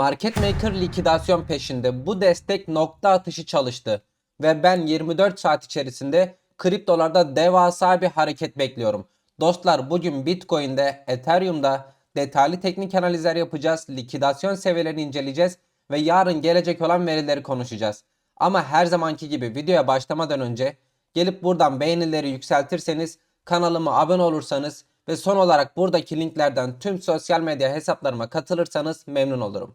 Market Maker likidasyon peşinde. Bu destek nokta atışı çalıştı. Ve ben 24 saat içerisinde kriptolarda devasa bir hareket bekliyorum. Dostlar bugün Bitcoin'de, Ethereum'da detaylı teknik analizler yapacağız. Likidasyon seviyelerini inceleyeceğiz. Ve yarın gelecek olan verileri konuşacağız. Ama her zamanki gibi videoya başlamadan önce gelip buradan beğenileri yükseltirseniz, kanalıma abone olursanız ve son olarak buradaki linklerden tüm sosyal medya hesaplarıma katılırsanız memnun olurum.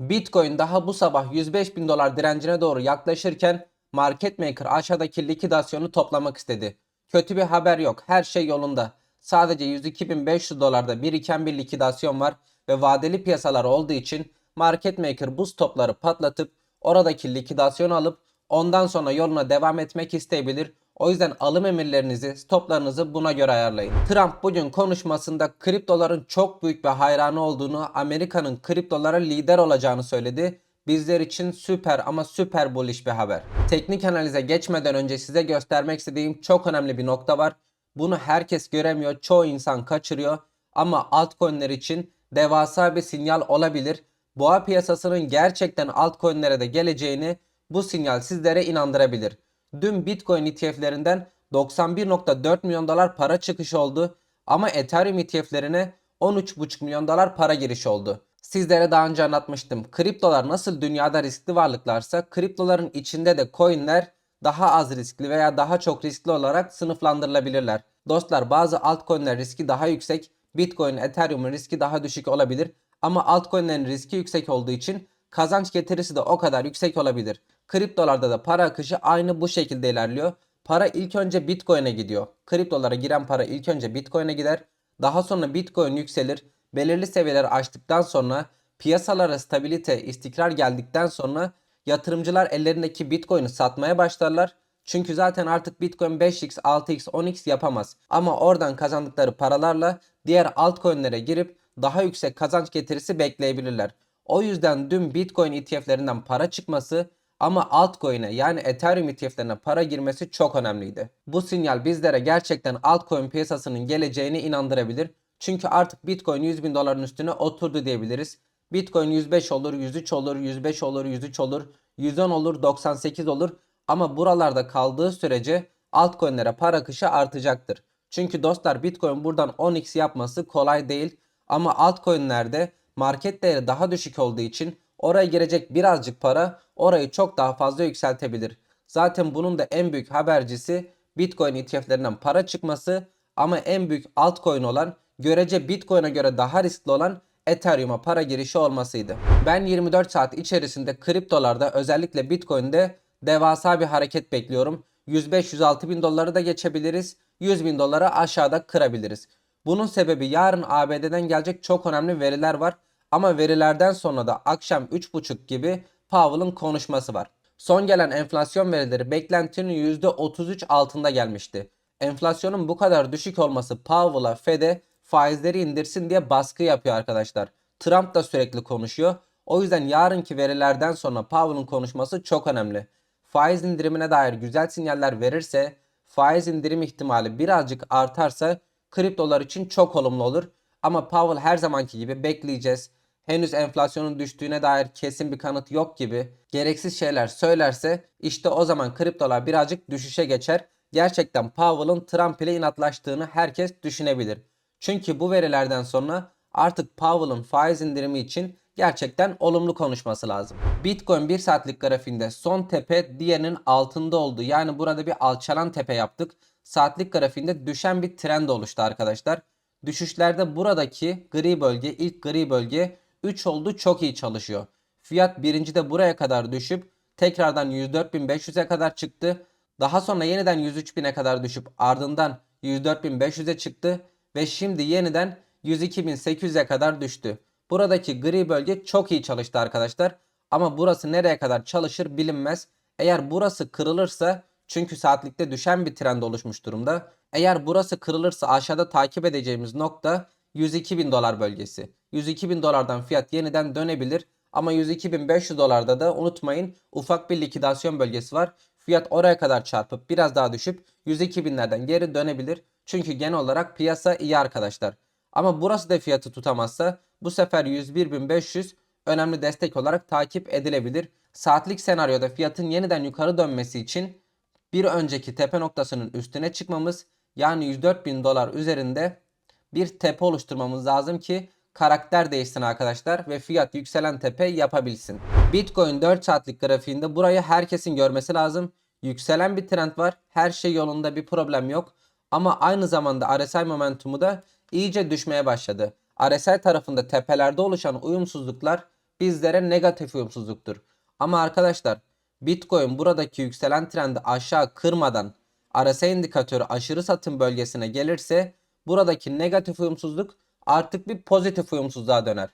Bitcoin daha bu sabah 105 bin dolar direncine doğru yaklaşırken market maker aşağıdaki likidasyonu toplamak istedi. Kötü bir haber yok. Her şey yolunda. Sadece 102.500 dolarda biriken bir likidasyon var ve vadeli piyasalar olduğu için market maker bu stopları patlatıp oradaki likidasyonu alıp ondan sonra yoluna devam etmek isteyebilir. O yüzden alım emirlerinizi, stoplarınızı buna göre ayarlayın. Trump bugün konuşmasında kriptoların çok büyük bir hayranı olduğunu, Amerika'nın kriptolara lider olacağını söyledi. Bizler için süper ama süper bullish bir haber. Teknik analize geçmeden önce size göstermek istediğim çok önemli bir nokta var. Bunu herkes göremiyor, çoğu insan kaçırıyor ama altcoin'ler için devasa bir sinyal olabilir. Boğa piyasasının gerçekten altcoin'lere de geleceğini bu sinyal sizlere inandırabilir. Dün Bitcoin ETF'lerinden 91.4 milyon dolar para çıkışı oldu ama Ethereum ETF'lerine 13.5 milyon dolar para giriş oldu. Sizlere daha önce anlatmıştım. Kriptolar nasıl dünyada riskli varlıklarsa kriptoların içinde de coinler daha az riskli veya daha çok riskli olarak sınıflandırılabilirler. Dostlar bazı altcoin'ler riski daha yüksek, Bitcoin, Ethereum'un riski daha düşük olabilir ama altcoin'lerin riski yüksek olduğu için kazanç getirisi de o kadar yüksek olabilir. Kriptolarda da para akışı aynı bu şekilde ilerliyor. Para ilk önce Bitcoin'e gidiyor. Kriptolara giren para ilk önce Bitcoin'e gider. Daha sonra Bitcoin yükselir. Belirli seviyeler aştıktan sonra piyasalara stabilite, istikrar geldikten sonra yatırımcılar ellerindeki Bitcoin'i satmaya başlarlar. Çünkü zaten artık Bitcoin 5x, 6x, 10x yapamaz. Ama oradan kazandıkları paralarla diğer altcoin'lere girip daha yüksek kazanç getirisi bekleyebilirler. O yüzden dün Bitcoin ETF'lerinden para çıkması ama altcoin'e yani Ethereum ETF'lerine para girmesi çok önemliydi. Bu sinyal bizlere gerçekten altcoin piyasasının geleceğini inandırabilir. Çünkü artık Bitcoin 100 bin doların üstüne oturdu diyebiliriz. Bitcoin 105 olur, 103 olur, 105 olur, 103 olur, 110 olur, 98 olur. Ama buralarda kaldığı sürece altcoin'lere para akışı artacaktır. Çünkü dostlar Bitcoin buradan 10x yapması kolay değil. Ama altcoin'lerde market değeri daha düşük olduğu için oraya girecek birazcık para orayı çok daha fazla yükseltebilir. Zaten bunun da en büyük habercisi Bitcoin ETF'lerinden para çıkması ama en büyük altcoin olan görece Bitcoin'e göre daha riskli olan Ethereum'a para girişi olmasıydı. Ben 24 saat içerisinde kriptolarda özellikle Bitcoin'de devasa bir hareket bekliyorum. 105-106 bin doları da geçebiliriz. 100 bin doları aşağıda kırabiliriz. Bunun sebebi yarın ABD'den gelecek çok önemli veriler var. Ama verilerden sonra da akşam 3.30 gibi Powell'ın konuşması var. Son gelen enflasyon verileri beklentinin %33 altında gelmişti. Enflasyonun bu kadar düşük olması Powell'a, Fed'e faizleri indirsin diye baskı yapıyor arkadaşlar. Trump da sürekli konuşuyor. O yüzden yarınki verilerden sonra Powell'ın konuşması çok önemli. Faiz indirimine dair güzel sinyaller verirse, faiz indirim ihtimali birazcık artarsa kriptolar için çok olumlu olur. Ama Powell her zamanki gibi bekleyeceğiz. Henüz enflasyonun düştüğüne dair kesin bir kanıt yok gibi gereksiz şeyler söylerse işte o zaman kriptolar birazcık düşüşe geçer. Gerçekten Powell'ın Trump ile inatlaştığını herkes düşünebilir. Çünkü bu verilerden sonra artık Powell'ın faiz indirimi için gerçekten olumlu konuşması lazım. Bitcoin 1 saatlik grafiğinde son tepe diğerinin altında oldu. Yani burada bir alçalan tepe yaptık. Saatlik grafiğinde düşen bir trend oluştu arkadaşlar. Düşüşlerde buradaki gri bölge, ilk gri bölge 3 oldu çok iyi çalışıyor. Fiyat birinci de buraya kadar düşüp tekrardan 104.500'e kadar çıktı. Daha sonra yeniden 103.000'e kadar düşüp ardından 104.500'e çıktı ve şimdi yeniden 102.800'e kadar düştü. Buradaki gri bölge çok iyi çalıştı arkadaşlar. Ama burası nereye kadar çalışır bilinmez. Eğer burası kırılırsa çünkü saatlikte düşen bir trend oluşmuş durumda. Eğer burası kırılırsa aşağıda takip edeceğimiz nokta 102 bin dolar bölgesi. 102 bin dolardan fiyat yeniden dönebilir. Ama 102.500 dolarda da unutmayın ufak bir likidasyon bölgesi var. fiyat oraya kadar çarpıp biraz daha düşüp 102 binlerden geri dönebilir. Çünkü genel olarak piyasa iyi arkadaşlar. Ama burası da fiyatı tutamazsa bu sefer 101.500 önemli destek olarak takip edilebilir. Saatlik senaryoda fiyatın yeniden yukarı dönmesi için bir önceki tepe noktasının üstüne çıkmamız yani 104.000 dolar üzerinde bir tepe oluşturmamız lazım ki karakter değişsin arkadaşlar ve fiyat yükselen tepe yapabilsin. Bitcoin 4 saatlik grafiğinde burayı herkesin görmesi lazım. Yükselen bir trend var. Her şey yolunda bir problem yok. Ama aynı zamanda RSI momentumu da iyice düşmeye başladı. RSI tarafında tepelerde oluşan uyumsuzluklar bizlere negatif uyumsuzluktur. Ama arkadaşlar Bitcoin buradaki yükselen trendi aşağı kırmadan RSI indikatörü aşırı satım bölgesine gelirse buradaki negatif uyumsuzluk artık bir pozitif uyumsuzluğa döner.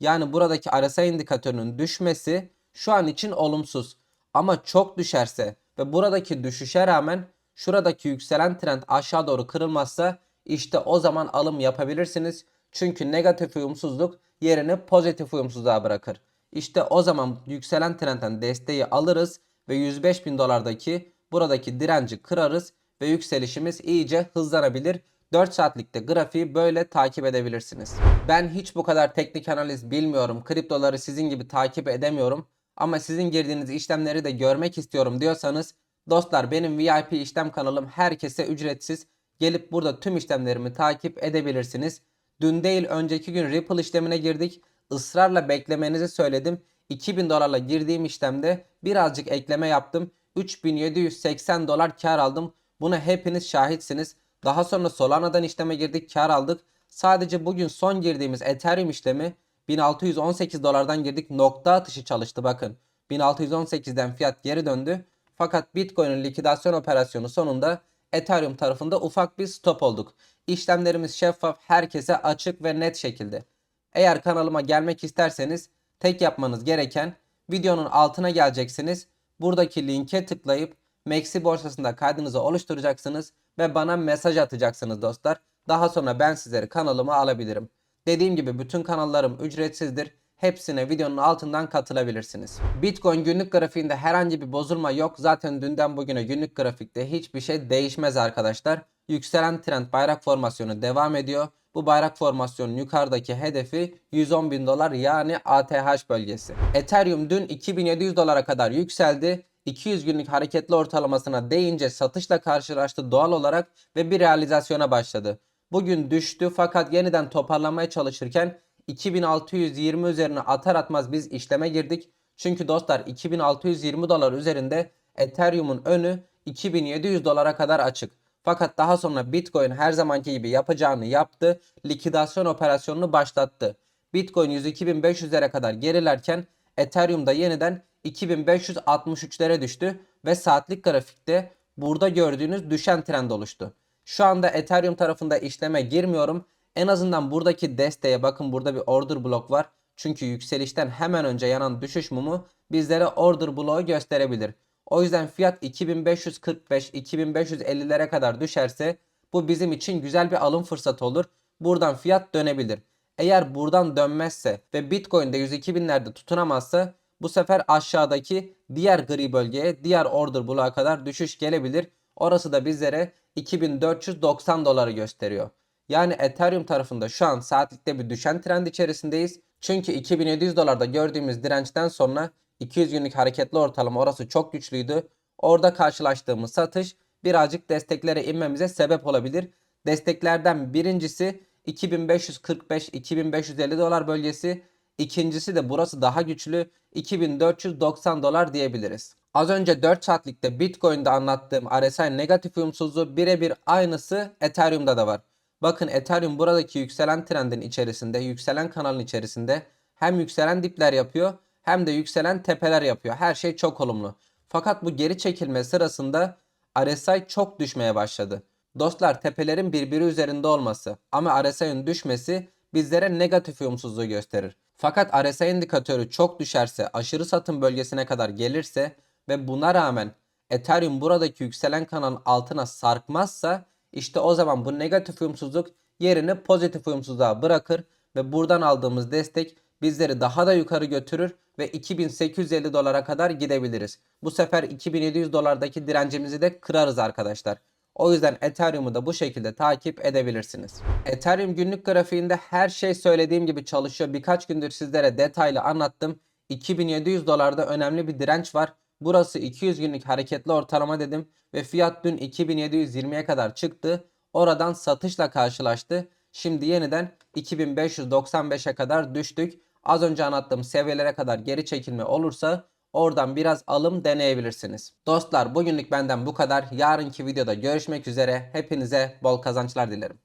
Yani buradaki RSI indikatörünün düşmesi şu an için olumsuz. Ama çok düşerse ve buradaki düşüşe rağmen şuradaki yükselen trend aşağı doğru kırılmazsa işte o zaman alım yapabilirsiniz. Çünkü negatif uyumsuzluk yerini pozitif uyumsuzluğa bırakır. İşte o zaman yükselen trendten desteği alırız ve 105 bin dolardaki buradaki direnci kırarız ve yükselişimiz iyice hızlanabilir. 4 saatlikte grafiği böyle takip edebilirsiniz. Ben hiç bu kadar teknik analiz bilmiyorum. Kriptoları sizin gibi takip edemiyorum. Ama sizin girdiğiniz işlemleri de görmek istiyorum diyorsanız dostlar benim VIP işlem kanalım herkese ücretsiz. Gelip burada tüm işlemlerimi takip edebilirsiniz. Dün değil önceki gün Ripple işlemine girdik. Israrla beklemenizi söyledim. 2000 dolarla girdiğim işlemde birazcık ekleme yaptım. 3780 dolar kar aldım. Buna hepiniz şahitsiniz. Daha sonra Solana'dan işleme girdik kar aldık. Sadece bugün son girdiğimiz Ethereum işlemi 1618 dolardan girdik. Nokta atışı çalıştı bakın. 1618'den fiyat geri döndü. Fakat Bitcoin'in likidasyon operasyonu sonunda Ethereum tarafında ufak bir stop olduk. İşlemlerimiz şeffaf, herkese açık ve net şekilde. Eğer kanalıma gelmek isterseniz tek yapmanız gereken videonun altına geleceksiniz. Buradaki linke tıklayıp Maxi borsasında kaydınızı oluşturacaksınız ve bana mesaj atacaksınız dostlar. Daha sonra ben sizleri kanalıma alabilirim. Dediğim gibi bütün kanallarım ücretsizdir. Hepsine videonun altından katılabilirsiniz. Bitcoin günlük grafiğinde herhangi bir bozulma yok. Zaten dünden bugüne günlük grafikte hiçbir şey değişmez arkadaşlar. Yükselen trend bayrak formasyonu devam ediyor. Bu bayrak formasyonun yukarıdaki hedefi 110 bin dolar yani ATH bölgesi. Ethereum dün 2700 dolara kadar yükseldi. 200 günlük hareketli ortalamasına değince satışla karşılaştı doğal olarak ve bir realizasyona başladı. Bugün düştü fakat yeniden toparlamaya çalışırken 2620 üzerine atar atmaz biz işleme girdik. Çünkü dostlar 2620 dolar üzerinde Ethereum'un önü 2700 dolara kadar açık. Fakat daha sonra Bitcoin her zamanki gibi yapacağını yaptı. Likidasyon operasyonunu başlattı. Bitcoin 102.500'lere kadar gerilerken Ethereum da yeniden 2563'lere düştü ve saatlik grafikte burada gördüğünüz düşen trend oluştu. Şu anda Ethereum tarafında işleme girmiyorum. En azından buradaki desteğe bakın burada bir order blok var. Çünkü yükselişten hemen önce yanan düşüş mumu bizlere order bloğu gösterebilir. O yüzden fiyat 2545-2550'lere kadar düşerse bu bizim için güzel bir alım fırsatı olur. Buradan fiyat dönebilir. Eğer buradan dönmezse ve Bitcoin'de 102 binlerde tutunamazsa bu sefer aşağıdaki diğer gri bölgeye diğer order bloğa kadar düşüş gelebilir. Orası da bizlere 2490 doları gösteriyor. Yani Ethereum tarafında şu an saatlikte bir düşen trend içerisindeyiz. Çünkü 2700 dolarda gördüğümüz dirençten sonra 200 günlük hareketli ortalama orası çok güçlüydü. Orada karşılaştığımız satış birazcık desteklere inmemize sebep olabilir. Desteklerden birincisi 2545-2550 dolar bölgesi. İkincisi de burası daha güçlü 2490 dolar diyebiliriz. Az önce 4 saatlikte Bitcoin'de anlattığım RSI negatif uyumsuzluğu birebir aynısı Ethereum'da da var. Bakın Ethereum buradaki yükselen trendin içerisinde, yükselen kanalın içerisinde hem yükselen dipler yapıyor hem de yükselen tepeler yapıyor. Her şey çok olumlu. Fakat bu geri çekilme sırasında RSI çok düşmeye başladı. Dostlar tepelerin birbiri üzerinde olması ama RSI'nin düşmesi bizlere negatif uyumsuzluğu gösterir. Fakat RSI indikatörü çok düşerse, aşırı satım bölgesine kadar gelirse ve buna rağmen Ethereum buradaki yükselen kanalın altına sarkmazsa işte o zaman bu negatif uyumsuzluk yerini pozitif uyumsuzluğa bırakır ve buradan aldığımız destek bizleri daha da yukarı götürür ve 2850 dolara kadar gidebiliriz. Bu sefer 2700 dolardaki direncimizi de kırarız arkadaşlar. O yüzden Ethereum'u da bu şekilde takip edebilirsiniz. Ethereum günlük grafiğinde her şey söylediğim gibi çalışıyor. Birkaç gündür sizlere detaylı anlattım. 2700 dolarda önemli bir direnç var. Burası 200 günlük hareketli ortalama dedim ve fiyat dün 2720'ye kadar çıktı. Oradan satışla karşılaştı. Şimdi yeniden 2595'e kadar düştük. Az önce anlattığım seviyelere kadar geri çekilme olursa oradan biraz alım deneyebilirsiniz. Dostlar bugünlük benden bu kadar. Yarınki videoda görüşmek üzere. Hepinize bol kazançlar dilerim.